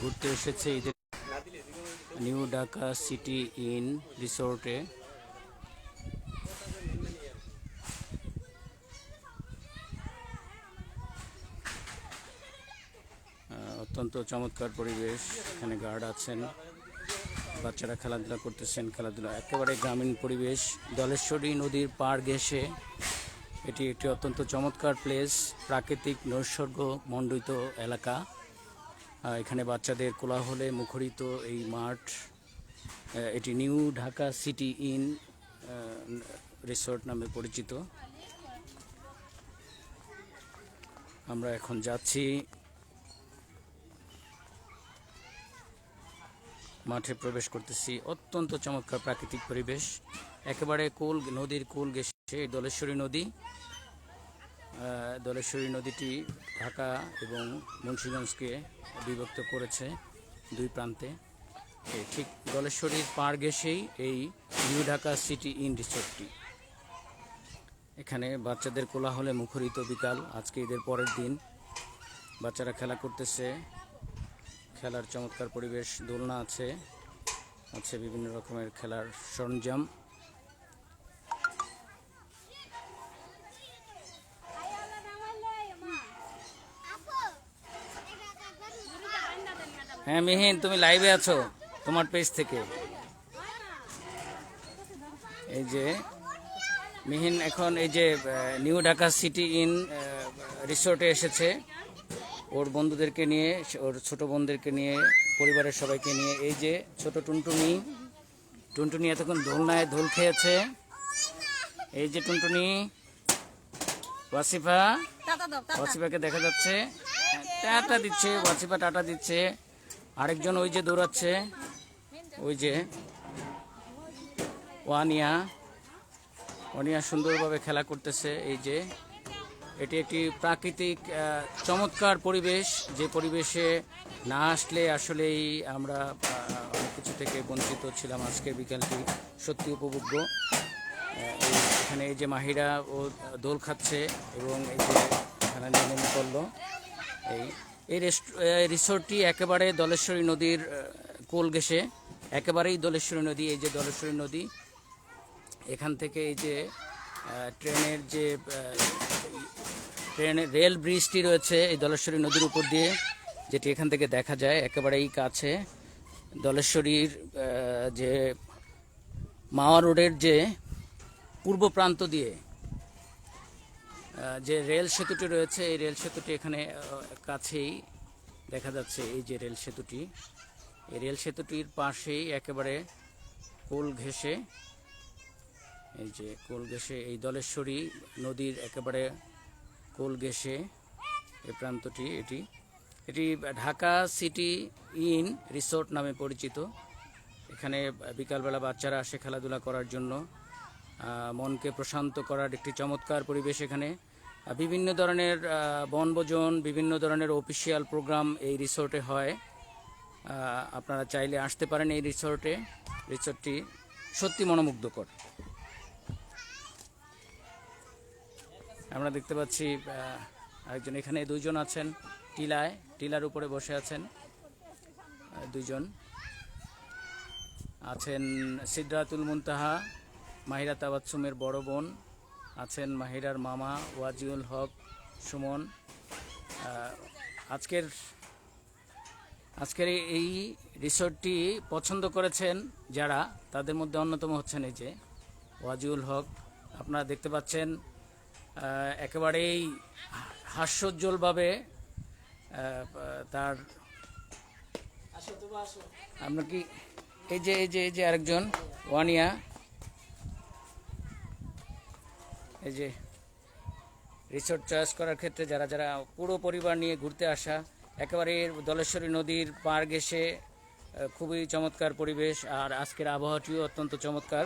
ঘুরতে এসেছে ঈদের নিউ ঢাকা সিটি ইন রিসোর্টে। অত্যন্ত চমৎকার পরিবেশ, এখানে গার্ড আছেন, বাচ্চারা খেলাধুলা করতেছেন, খেলাধুলা একেবারে গ্রামীণ পরিবেশ। দলেশ্বরী নদীর পাড় ঘেঁষে, এটি একটি অত্যন্ত চমৎকার প্লেস প্রাকৃতিক নৈসর্গ মণ্ডিত এলাকা। এখানে বাচ্চাদের কোলাহলে মুখরিত এই মাঠ এটি New Dhaka City Inn resort নামে পরিচিত। আমরা এখন যাচ্ছি মাঠে প্রবেশ করতেছি। অত্যন্ত চমৎকার প্রাকৃতিক পরিবেশ। একেবারে কোল নদীর কোল গেছে দলেশ্বরী নদী। দলেশ্বরী নদীটি ঢাকা এবং মুন্সিগঞ্জকে বিভক্ত করেছে দুই প্রান্তে। ঠিক দলেশ্বরীর পাড় ঘেসেই এই নিউ ঢাকা সিটি ইন রিসোর্টটি। এখানে বাচ্চাদের কোলাহলে মুখরিত বিকাল, আজকে ঈদের পরের দিন। বাচ্চারা খেলা করতেছে, খেলার চমৎকার পরিবেশ, দোলনা আছে আছে বিভিন্ন রকমের খেলার সরঞ্জাম। হ্যাঁ মিহিন তুমি লাইভে আছো তোমার পেজ থেকে। এই যে মিহিন এখন এই যে নিউ ঢাকা সিটি ইন রিসোর্টে এসেছে। ওর বন্ধুদেরকে নিয়ে ওর ছোট বোনদেরকে নিয়ে পরিবারের সবাইকে নিয়ে এই যে ছোট টুনটুনি। টুনটুনি এতক্ষণ দোলনায় দোল খেয়েছে। এই যে টুনটুনি ওয়াসিফা। ওয়াসিফাকে দেখা যাচ্ছে। টাটা দিচ্ছে ওয়াসিফা টাটা দিচ্ছে। আরেকজন ওই যে দৌড়াচ্ছে, ওই যে ওয়ানিয়া। ওয়ানিয়া সুন্দরভাবে খেলা করতেছে, এই যে। এটি একটি প্রাকৃতিক চমৎকার পরিবেশ, যে পরিবেশে না আসলে আসলেই আমরা অনেক কিছু থেকে বঞ্চিত ছিলাম আজকের বিকালটি। সত্যি উপভোগ্য। এখানে এই যে মাহিরা ও দোল খাচ্ছে এবং এই যে এখানে নেমে করল এই এই রিসোর্টটি একেবারে দলেশ্বরী নদীর কোল ঘেঁষে, একেবারেই দলেশ্বরী নদী, এই যে দলেশ্বরী নদী, এখান থেকে এই যে ট্রেনের যে ট্রেনের রেল ব্রিজটি রয়েছে এই দলেশ্বরী নদীর উপর দিয়ে, যেটি এখান থেকে দেখা যায়, একেবারেই কাছে, দলেশ্বরীর যে মাওয়া রোডের যে পূর্ব প্রান্ত দিয়ে যে রেল সেতুটি রয়েছে, এই রেল সেতুটি এখানে কাছেই দেখা যাচ্ছে এই যে রেল সেতুটি। এই রেল সেতুটির পাশেই একেবারে কোল ঘেঁষে, এই যে কোল ঘেঁষে, এই দলেশ্বরী নদীর একেবারে কোল ঘেঁষে এই প্রান্তটি এটি। এটি ঢাকা সিটি ইন রিসোর্ট নামে পরিচিত। এখানে বিকালবেলা বাচ্চারা আসে খেলাধুলা করার জন্য। মনকে প্রশান্ত করার একটি চমৎকার পরিবেশ এখানে। বিভিন্ন ধরনের বনভোজন, বিভিন্ন ধরনের অফিসিয়াল প্রোগ্রাম এই রিসোর্টে হয়। আপনারা চাইলে আসতে পারেন এই রিসোর্টে রিসোর্টটি সত্যি মনোমুগ্ধকর। আমরা দেখতে পাচ্ছি একজন এখানে, দুইজন আছেন টিলায়, টিলার উপরে বসে আছেন দুইজন আছেন সিদ্রাতুল মুনতাহা, মাহিরা তাবাচ্ছুমের বড় বোন। আছেন মাহিরার মামা ওয়াজিউল হক, সুমন। আজকের আজকের এই রিসোর্টটি পছন্দ করেছেন যারা, তাদের মধ্যে অন্যতম হচ্ছেন এই যে ওয়াজিউল হক। আপনারা দেখতে পাচ্ছেন একেবারেই হাস্যোজ্জ্বলভাবে তার, আপনার কি, এই যে এই যে এই যে আরেকজন, ওয়ানিয়া। এই যে রিসোর্ট চয়েস করার ক্ষেত্রে যারা যারা পুরো পরিবার নিয়ে ঘুরতে আসা, একেবারে দলেশ্বরী নদীর পার ঘেসে খুবই চমৎকার পরিবেশ আর আজকের আবহাওয়াটিও অত্যন্ত চমৎকার।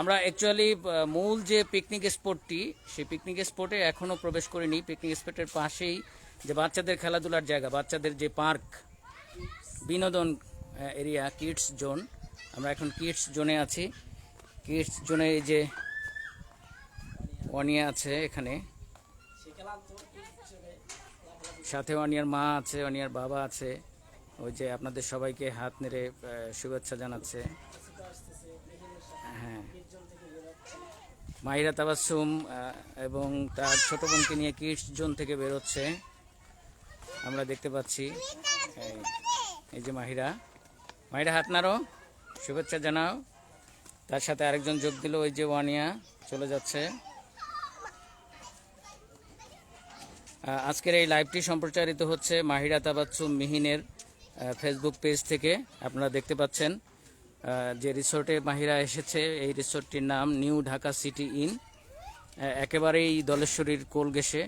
আমরা অ্যাকচুয়ালি মূল যে পিকনিক স্পটটি সেই পিকনিক স্পটে এখনও প্রবেশ করিনি। পিকনিক স্পটের পাশেই যে বাচ্চাদের খেলাধুলার জায়গা, বাচ্চাদের যে পার্ক, বিনোদন এরিয়া কিডস জোন আমরা এখন কিডস জোনে আছি। কিডস জোনে এই যে ওয়ানিয়া আছে এখানে। সাথে অনিয়ার মা আছে, অনিয়ার বাবা আছে। ওই যে আপনাদের সবাইকে হাত নেড়ে শুভেচ্ছা জানাচ্ছে। হ্যাঁ। মাহিরা তাবাসুম এবং তার ছোট বোনকে নিয়ে কিডস জোন থেকে বেরোচ্ছে। আমরা দেখতে পাচ্ছি এই যে মাহিরা। মাহিরা, হাত নাড়ো। শুভেচ্ছা জানাও। তার সাথে আরেকজন যোগ দিল, ওই যে ওয়ানিয়া চলে যাচ্ছে। আজকের এই লাইভটি সম্প্রচারিত হচ্ছে মাহিরা তাবাচ্চুম মিহিনের ফেসবুক পেজ থেকে। আপনারা দেখতে পাচ্ছেন যে রিসোর্টে মাহিরা এসেছে, এই রিসোর্টটির নাম নিউ ঢাকা সিটি ইন একেবারেই দলেশ্বরীর কোল গেসে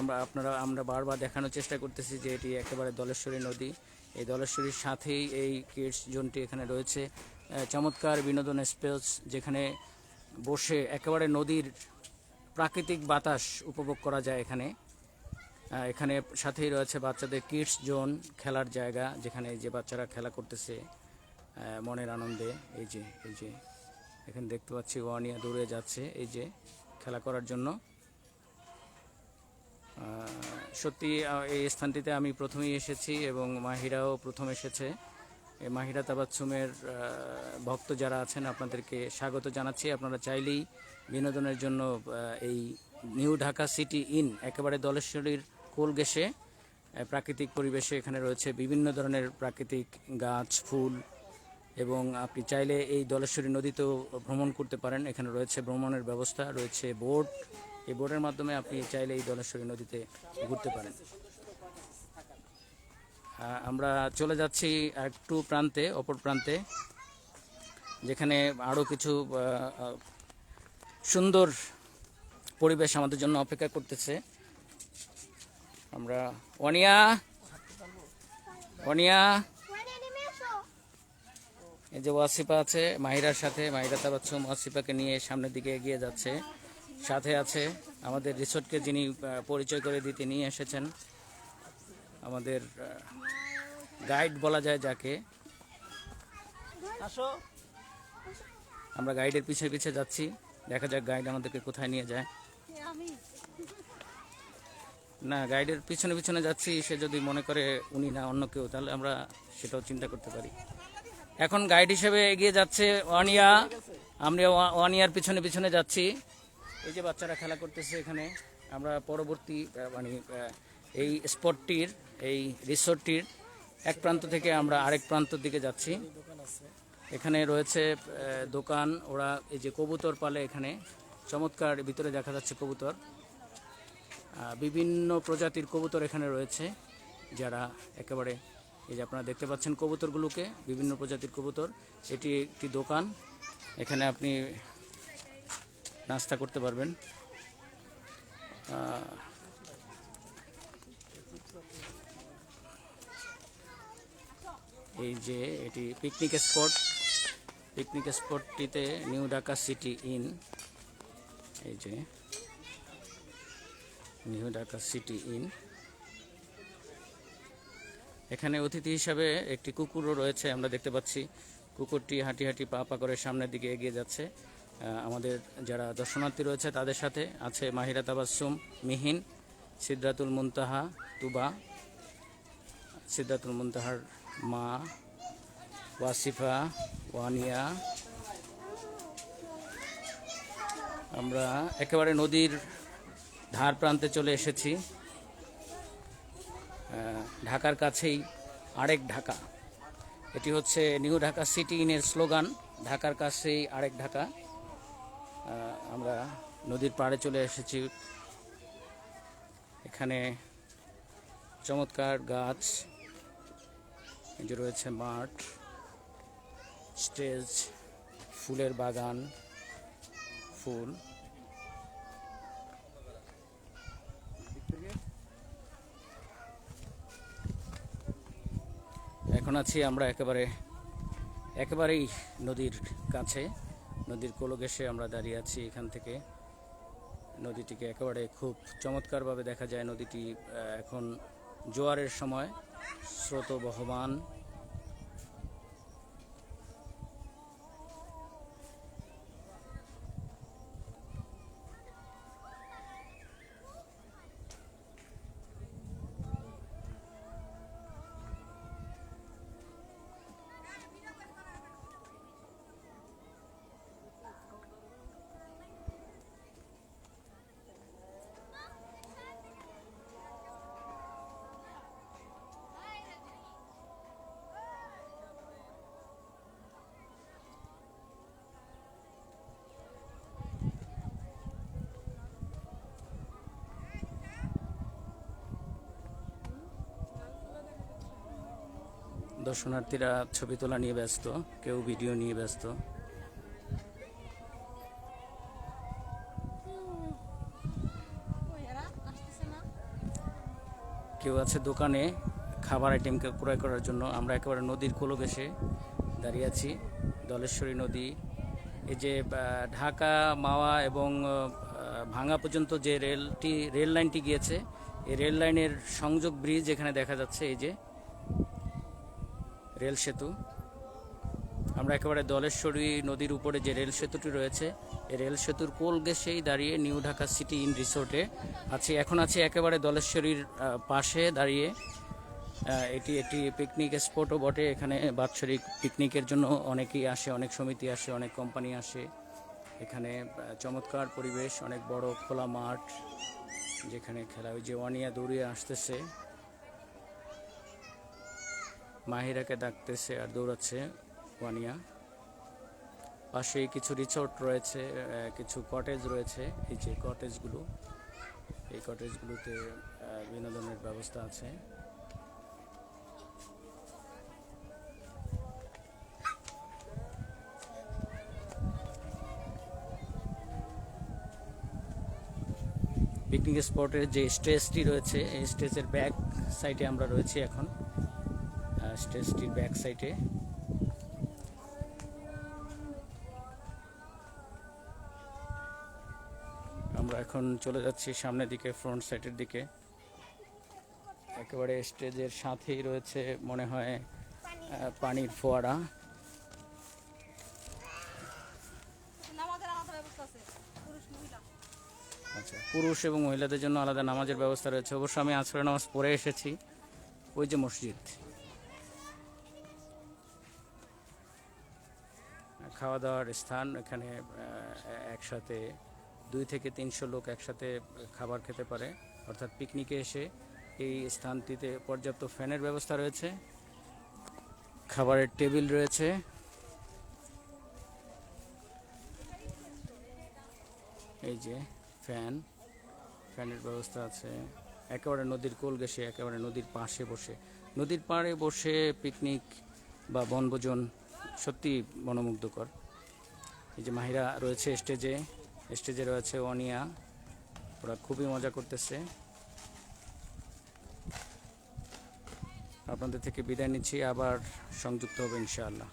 আমরা, আপনারা, আমরা বারবার দেখানোর চেষ্টা করতেছি যে এটি একেবারে দলেশ্বরী নদী। এই দলেশ্বরীর সাথেই এই কিডস জোনটি এখানে রয়েছে। চমৎকার বিনোদন স্পেস যেখানে বসে একেবারে নদীর প্রাকৃতিক বাতাস উপভোগ করা যায় এখানে। এখানে সাথেই রয়েছে বাচ্চাদের কিডস জোন খেলার জায়গা, যেখানে যে বাচ্চারা খেলা করতেছে মনের আনন্দে। এই যে এই যে, এখানে দেখতে পাচ্ছি ওয়ানিয়া দূরে যাচ্ছে, এই যে, খেলা করার জন্য। সত্যি এই স্থানটিতে আমি প্রথমেই এসেছি এবং মাহিরাও প্রথম এসেছে। মাহিরা তাবাচ্ছুমের ভক্ত যারা আছেন, আপনাদেরকে স্বাগত জানাচ্ছি। আপনারা চাইলেই বিনোদনের জন্য এই নিউ ঢাকা সিটি ইন, একেবারে দলেশ্বরীর কোল গেসে প্রাকৃতিক পরিবেশে এখানে রয়েছে বিভিন্ন ধরনের প্রাকৃতিক গাছ, ফুল এবং আপনি চাইলে এই দলেশ্বরী নদীতেও ভ্রমণ করতে পারেন। এখানে রয়েছে ভ্রমণের ব্যবস্থা, রয়েছে বোট। এই বোটের মাধ্যমে আপনি চাইলে এই দলেশ্বরী নদীতে ঘুরতে পারেন। আমরা চলে যাচ্ছি একটু প্রান্তে, অপর প্রান্তে, যেখানে আরও কিছু সুন্দর পরিবেশ আমাদের জন্য অপেক্ষা করতেছে। আমরা, অনিয়া! অনিয়া! এই যে ওয়াসিফা আছে, মাহিরার সাথে, মাহিরা তাবাচ্ছুম ওয়াসিফাকে নিয়ে সামনের দিকে এগিয়ে যাচ্ছে, সাথে আছে আমাদের রিসোর্টকে যিনি পরিচয় করে দিতে নিয়ে এসেছেন। আমাদের গাইড বলা যায় যাকে। আসো। আমরা গাইডের পিছে পিছে যাচ্ছি। দেখা যাক গাইড আমাদেরকে কোথায় নিয়ে যায়। না গাইডের পিছনে পিছনে যাচ্ছি সে যদি মনে করে উনি না অন্য কেউ তাহলে আমরা সেটাও চিন্তা করতে পারি। এখন গাইড হিসেবে এগিয়ে যাচ্ছে ওয়ানিয়া। আমরা ওয়া- ওয়ানিয়ার পিছনে পিছনে যাচ্ছি। এই যে বাচ্চারা খেলা করতেছে এখানে আমরা পরবর্তী মানে এই স্পটটির এই রিসোর্টটির এক প্রান্ত থেকে আমরা আরেক প্রান্তর দিকে যাচ্ছি। এখানে রয়েছে দোকান। ওরা এই যে কবুতর পালে এখানে, চমৎকার ভিতরে দেখা যাচ্ছে কবুতর। বিভিন্ন প্রজাতির কবুতর এখানে রয়েছে, যারা একেবারে এই যে আপনারা দেখতে পাচ্ছেন কবুতরগুলোকে, বিভিন্ন প্রজাতির কবুতর। এটি একটি দোকান। এখানে আপনি নাস্তা করতে পারবেন। এই যে এটি পিকনিক স্পট পিকনিক স্পটটিতে নিউ ঢাকা সিটি ইন এই যে নিউ ঢাকা সিটি ইন এখানে অতিথি হিসাবে একটি কুকুরও রয়েছে, আমরা দেখতে পাচ্ছি। কুকুরটি হাঁটি হাঁটি পা পা করে সামনের দিকে এগিয়ে যাচ্ছে। আমাদের যারা দর্শনার্থী রয়েছে, তাদের সাথে আছে মাহিরা তাবাসুম মিহিন সিদ্ধাতুল মুনতাহা, তুবা। সিদ্ধাতুল মুনতাহার মা, ওয়াসিফা, ওয়ানিয়া। আমরা একেবারে নদীর ধার প্রান্তে চলে এসেছি। ঢাকার কাছেই আরেক ঢাকা। এটি হচ্ছে নিউ ঢাকা সিটি ইনের স্লোগান, ঢাকার কাছেই আরেক ঢাকা। আমরা নদীর পাড়ে চলে এসেছি। এখানে চমৎকার গাছ যে রয়েছে মাঠ, স্টেজ, ফুলের বাগান, ফুল। এখন আছি আমরা একেবারে, একেবারেই নদীর কাছে। নদীর কোলঘেসে আমরা দাঁড়িয়ে আছি এখান থেকে। নদীটিকে একেবারে খুব চমৎকারভাবে দেখা যায়। নদীটি এখন জোয়ারের সময়। স্রোত বহমান। দর্শনার্থীরা ছবি তোলা নিয়ে ব্যস্ত, কেউ ভিডিও নিয়ে ব্যস্ত। কেউ আছে দোকানে, খাবার আইটেম ক্রয় করার জন্য। আমরা একেবারে নদীর কোলো ঘেসে দাঁড়িয়ে আছি, দলেশ্বরী নদী। এই যে ঢাকা, মাওয়া এবং ভাঙ্গা পর্যন্ত যে রেলটি, রেল লাইনটি গিয়েছে, এই রেল লাইনের সংযোগ ব্রিজ এখানে দেখা যাচ্ছে। এই যে রেল সেতু। আমরা একেবারে দলেশ্বরী নদীর উপরে যে রেল সেতুটি রয়েছে, এই রেল সেতুর কোল ঘেসেই দাঁড়িয়ে নিউ ঢাকা সিটি ইন রিসোর্টে আছি। এখন আছি একেবারে দলেশ্বরীর পাশে দাঁড়িয়ে। এটি একটি পিকনিক স্পটও বটে। এখানে বাৎসরিক পিকনিকের জন্য অনেকেই আসে, অনেক সমিতি আসে, অনেক কোম্পানি আসে। এখানে চমৎকার পরিবেশ, অনেক বড় খোলা মাঠ, যেখানে খেলা ওই যে ওয়ানিয়া দৌড়িয়ে আসতেছে। মাহিরাকে ডাকতেছে আর দৌড়াচ্ছে ওয়ানিয়া। পাশেই কিছু রিসর্ট রয়েছে কিছু কটেজ রয়েছে। এই যে কটেজগুলো এই কটেজগুলোতে বিনোদনের ব্যবস্থা আছে। পিকনিক স্পটের যে স্টেজটি রয়েছে, এই স্টেজের ব্যাক সাইডে আমরা রয়েছি এখন। স্টেজটির ব্যাক সাইডে আমরা এখন চলে যাচ্ছি সামনের দিকে ফ্রন্ট সাইডের দিকে। একেবারে স্টেজের সাথেই রয়েছে মনে হয় পানির ফোয়ারা। আচ্ছা পুরুষ এবং মহিলাদের জন্য আলাদা নামাজের ব্যবস্থা রয়েছে। অবশ্য আমি আসরে নামাজ পড়ে এসেছি। ওই যে মসজিদ। খাওয়া দাওয়ার স্থান এখানে একসাথে দুই থেকে তিনশো লোক একসাথে খাবার খেতে পারে। অর্থাৎ পিকনিকে এসে এই স্থানটিতে পর্যাপ্ত ফ্যানের ব্যবস্থা রয়েছে, খাবারের টেবিল রয়েছে। এই যে ফ্যান, ফ্যানের ব্যবস্থা আছে। একেবারে নদীর কোল গেছে একেবারে নদীর পাশে বসে। নদীর পাড়ে বসে পিকনিক বা বনভোজন সত্যি মনোমুগ্ধকর। এই যে মাহিরা রয়েছে স্টেজে স্টেজে রয়েছে অনিয়া। ওরা খুবই মজা করতেছে। আপনাদের থেকে বিদায় নিচ্ছি, আবার সংযুক্ত হবে ইনশাআল্লাহ।